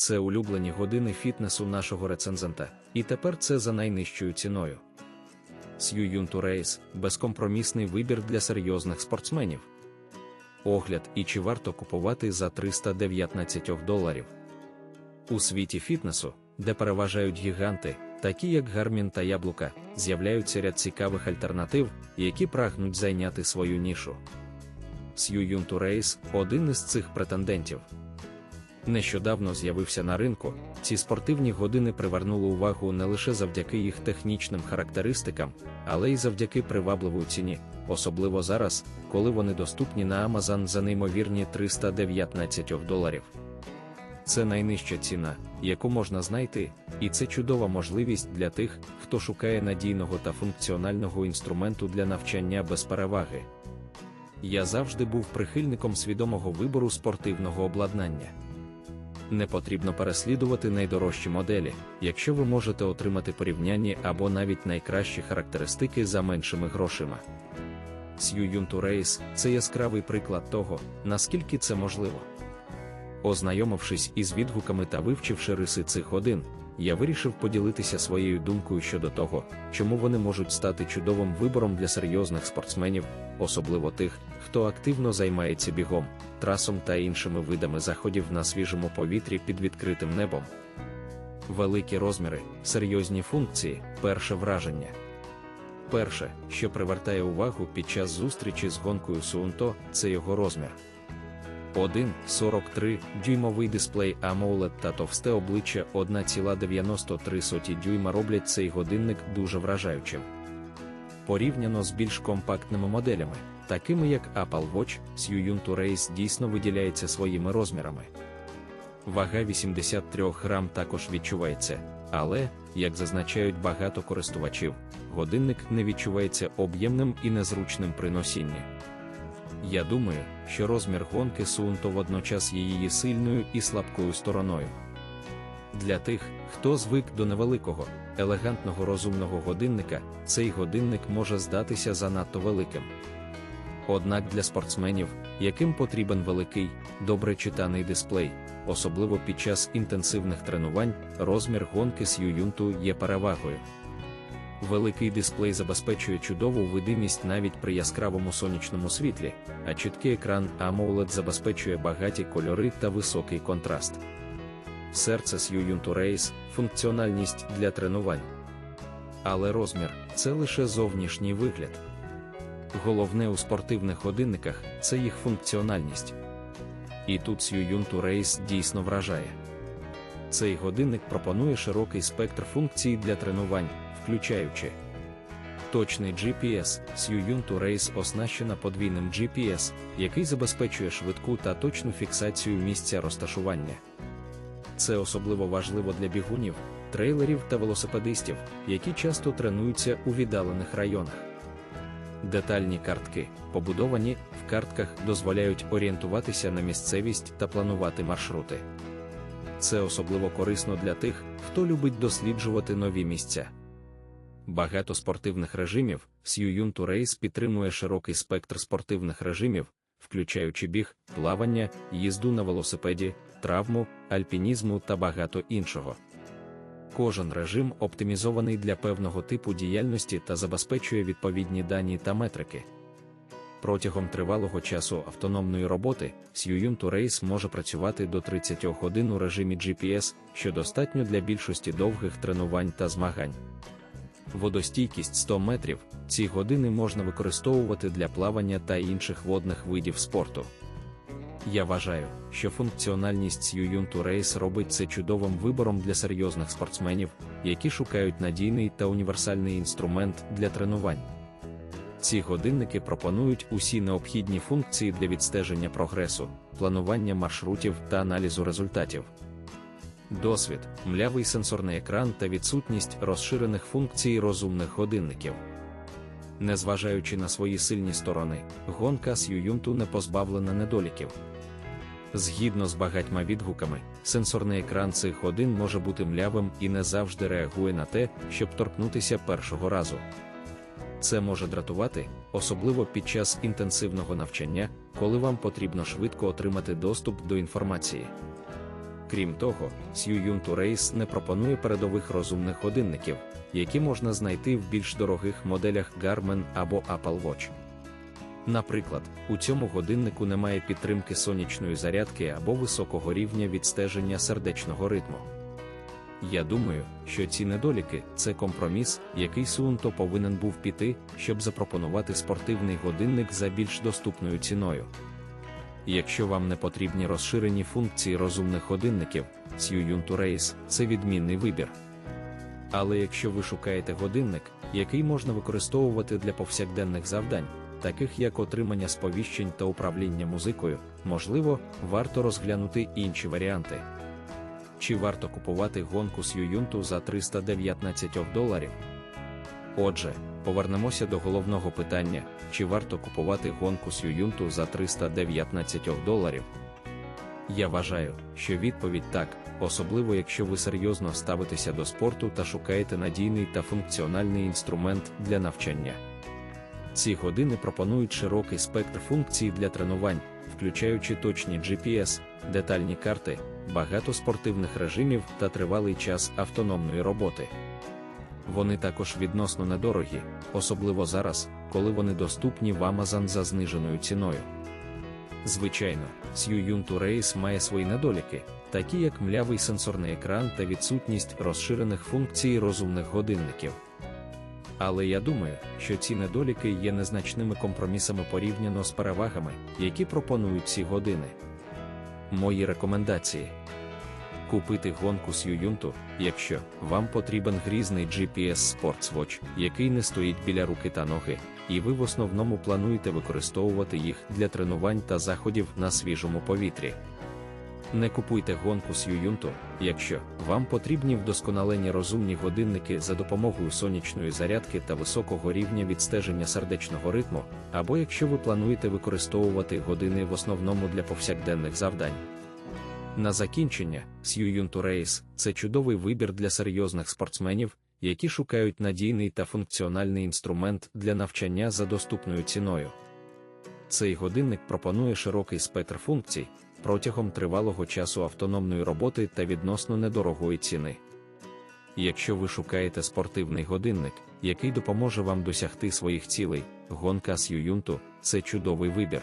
Це улюблені години фітнесу нашого рецензента, і тепер це за найнижчою ціною. Сью to Race – безкомпромісний вибір для серйозних спортсменів. Огляд і чи варто купувати за 319 доларів. У світі фітнесу, де переважають гіганти, такі як Гармін та Яблука, з'являються ряд цікавих альтернатив, які прагнуть зайняти свою нішу. Сью to Race – один із цих претендентів. Нещодавно з'явився на ринку, ці спортивні години привернули увагу не лише завдяки їх технічним характеристикам, але й завдяки привабливій ціні, особливо зараз, коли вони доступні на Amazon за неймовірні 319 доларів. Це найнижча ціна, яку можна знайти, і це чудова можливість для тих, хто шукає надійного та функціонального інструменту для навчання без переваги. Я завжди був прихильником свідомого вибору спортивного обладнання. Не потрібно переслідувати найдорожчі моделі, якщо ви можете отримати порівняння або навіть найкращі характеристики за меншими грошима. Сью to Race – це яскравий приклад того, наскільки це можливо. Ознайомившись із відгуками та вивчивши риси цих годин, я вирішив поділитися своєю думкою щодо того, чому вони можуть стати чудовим вибором для серйозних спортсменів, особливо тих, хто активно займається бігом, трасом та іншими видами заходів на свіжому повітрі під відкритим небом. Великі розміри, серйозні функції, перше враження. Перше, що привертає увагу під час зустрічі з гонкою Суунто, це його розмір. 1,43 дюймовий дисплей AMOLED та товсте обличчя 1,93 дюйма роблять цей годинник дуже вражаючим. Порівняно з більш компактними моделями, такими як Apple Watch, Siyun to Race дійсно виділяється своїми розмірами. Вага 83 грам також відчувається, але, як зазначають багато користувачів, годинник не відчувається об'ємним і незручним при носінні. Я думаю, що розмір гонки Суунто водночас є її сильною і слабкою стороною. Для тих, хто звик до невеликого, елегантного розумного годинника, цей годинник може здатися занадто великим. Однак для спортсменів, яким потрібен великий, добре читаний дисплей, особливо під час інтенсивних тренувань, розмір гонки з Ююнту є перевагою. Великий дисплей забезпечує чудову видимість навіть при яскравому сонячному світлі, а чіткий екран AMOLED забезпечує багаті кольори та високий контраст. Серце to Race – функціональність для тренувань. Але розмір це лише зовнішній вигляд. Головне у спортивних годинниках це їх функціональність. І тут to Race дійсно вражає. Цей годинник пропонує широкий спектр функцій для тренувань включаючи точний GPS, Siyun to Race оснащена подвійним GPS, який забезпечує швидку та точну фіксацію місця розташування. Це особливо важливо для бігунів, трейлерів та велосипедистів, які часто тренуються у віддалених районах. Детальні картки, побудовані в картках, дозволяють орієнтуватися на місцевість та планувати маршрути. Це особливо корисно для тих, хто любить досліджувати нові місця. Багато спортивних режимів to Race підтримує широкий спектр спортивних режимів, включаючи біг, плавання, їзду на велосипеді, травму, альпінізму та багато іншого. Кожен режим оптимізований для певного типу діяльності та забезпечує відповідні дані та метрики. Протягом тривалого часу автономної роботи to Race може працювати до 30 годин у режимі GPS, що достатньо для більшості довгих тренувань та змагань водостійкість 100 метрів, ці години можна використовувати для плавання та інших водних видів спорту. Я вважаю, що функціональність to Race робить це чудовим вибором для серйозних спортсменів, які шукають надійний та універсальний інструмент для тренувань. Ці годинники пропонують усі необхідні функції для відстеження прогресу, планування маршрутів та аналізу результатів досвід, млявий сенсорний екран та відсутність розширених функцій розумних годинників. Незважаючи на свої сильні сторони, гонка з Ююнту не позбавлена недоліків. Згідно з багатьма відгуками, сенсорний екран цих годин може бути млявим і не завжди реагує на те, щоб торкнутися першого разу. Це може дратувати, особливо під час інтенсивного навчання, коли вам потрібно швидко отримати доступ до інформації. Крім того, Siyuntu Race не пропонує передових розумних годинників, які можна знайти в більш дорогих моделях Garmin або Apple Watch. Наприклад, у цьому годиннику немає підтримки сонячної зарядки або високого рівня відстеження сердечного ритму. Я думаю, що ці недоліки це компроміс, який Суунто повинен був піти, щоб запропонувати спортивний годинник за більш доступною ціною. Якщо вам не потрібні розширені функції розумних годинників, Siyuntu Race – це відмінний вибір. Але якщо ви шукаєте годинник, який можна використовувати для повсякденних завдань, таких як отримання сповіщень та управління музикою, можливо, варто розглянути інші варіанти. Чи варто купувати гонку з Ююнту за 319 доларів? Отже, повернемося до головного питання: чи варто купувати гонку з Ююнту за 319 доларів? Я вважаю, що відповідь так, особливо якщо ви серйозно ставитеся до спорту та шукаєте надійний та функціональний інструмент для навчання. Ці години пропонують широкий спектр функцій для тренувань, включаючи точні GPS, детальні карти, багато спортивних режимів та тривалий час автономної роботи. Вони також відносно недорогі, особливо зараз, коли вони доступні в Amazon за зниженою ціною. Звичайно, Siyuntu Race має свої недоліки, такі як млявий сенсорний екран та відсутність розширених функцій розумних годинників. Але я думаю, що ці недоліки є незначними компромісами порівняно з перевагами, які пропонують ці години. Мої рекомендації купити гонку з Ююнту, якщо вам потрібен грізний GPS Sports Watch, який не стоїть біля руки та ноги, і ви в основному плануєте використовувати їх для тренувань та заходів на свіжому повітрі. Не купуйте гонку з Ююнту, якщо вам потрібні вдосконалені розумні годинники за допомогою сонячної зарядки та високого рівня відстеження сердечного ритму, або якщо ви плануєте використовувати години в основному для повсякденних завдань. На закінчення, Siyuntu Race – це чудовий вибір для серйозних спортсменів, які шукають надійний та функціональний інструмент для навчання за доступною ціною. Цей годинник пропонує широкий спектр функцій протягом тривалого часу автономної роботи та відносно недорогої ціни. Якщо ви шукаєте спортивний годинник, який допоможе вам досягти своїх цілей, гонка з Ююнту це чудовий вибір.